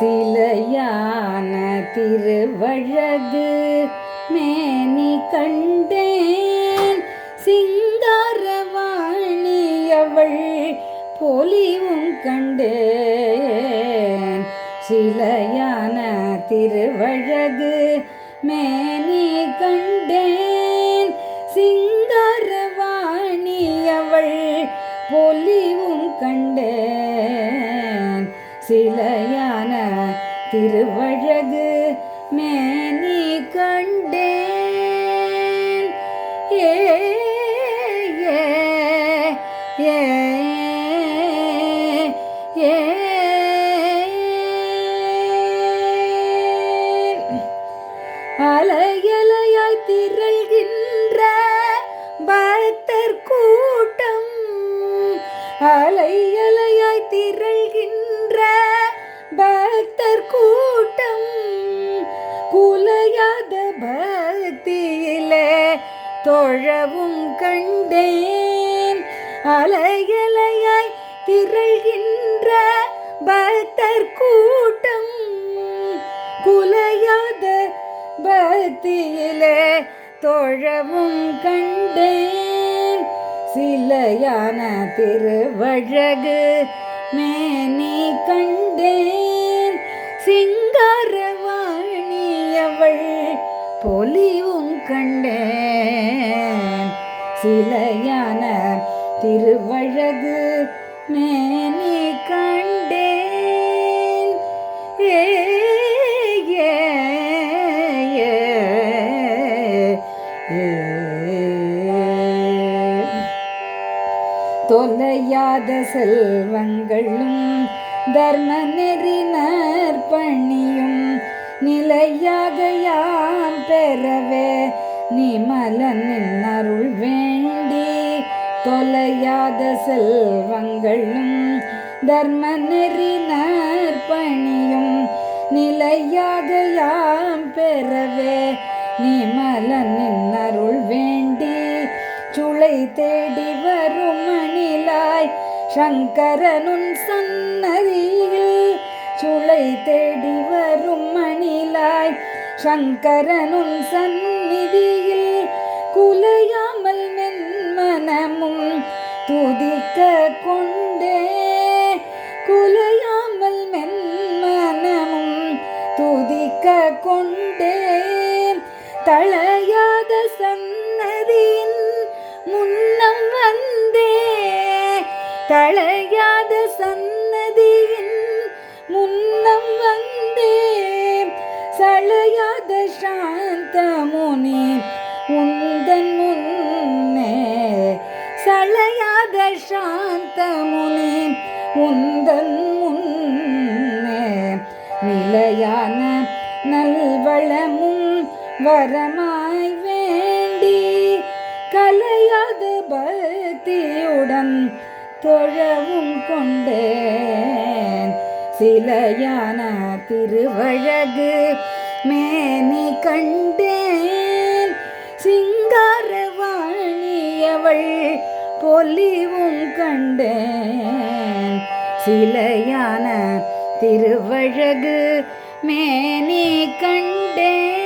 சிலையான திருவழகு மேனி கண்டேன். சிங்காரவாணி அவள் பொலிவும் கண்டேன். சிலையான திருவழகு மேனி கண்டேன். சிங்காரவாணி அவள் பொலிவும் கண்டேன். சிலை திருவழகு மேனி கண்டேன். ஏ ஏ அலையலையாய் திரள்கின்ற பக்தர் கூட்டம். அலையலையாய் திரள்கின்ற கூட்டம் குலையாத பக்தியிலே தொழவும் கண்டேன். அலையலையாய் திரள்கின்ற பக்தர் கூட்டம் குலையாத பக்தியிலே தொழவும் கண்டேன். சிலையான திருவழகு மேனி கண்டேன். சிங்காரவாணி அவள் பொலிவும் கண்டேன். சிலையான திருவழகு மேனி கண்டேன். ஏ தொலையாத செல்வங்களும் தர்ம நெறி நற்பணியும் நிலையாக யாம் பெறவே நிமலனின் அருள் வேண்டி தொலையாத செல்வங்களும் தர்ம நெறி நற்பணியும் நிலையாக யாம் பெறவே நிமலனின் அருள் வேண்டி சுளை தேடி சங்கரனுன் சன்னதியில் சுளை தேடி வரும் மணிலாய். சங்கரனுன் சந்நிதியில் குலையாமல் மென்மனமும் துதிக்க கொண்டே. குலையாமல் மென்மனமும் துதிக்க கொண்டே. தளையாத சன்னதியின் மறையாத சன்னதியின் முன்னம் வந்தே. சளையாத சாந்த முனி உந்தன் முன்னே. சளையாத சாந்த முனி உந்தன் முன்னே. நிலையான நல்வளமும் வரமாய் வேண்டி. கலையாத பக்தியுடன் தொழவும் கொண்டேன். சிலையான திருவழகு மேனி கண்டேன். சிங்காரவாணி அவள் பொலிவும் கண்டேன். சிலையான திருவழகு மேனி கண்டேன்.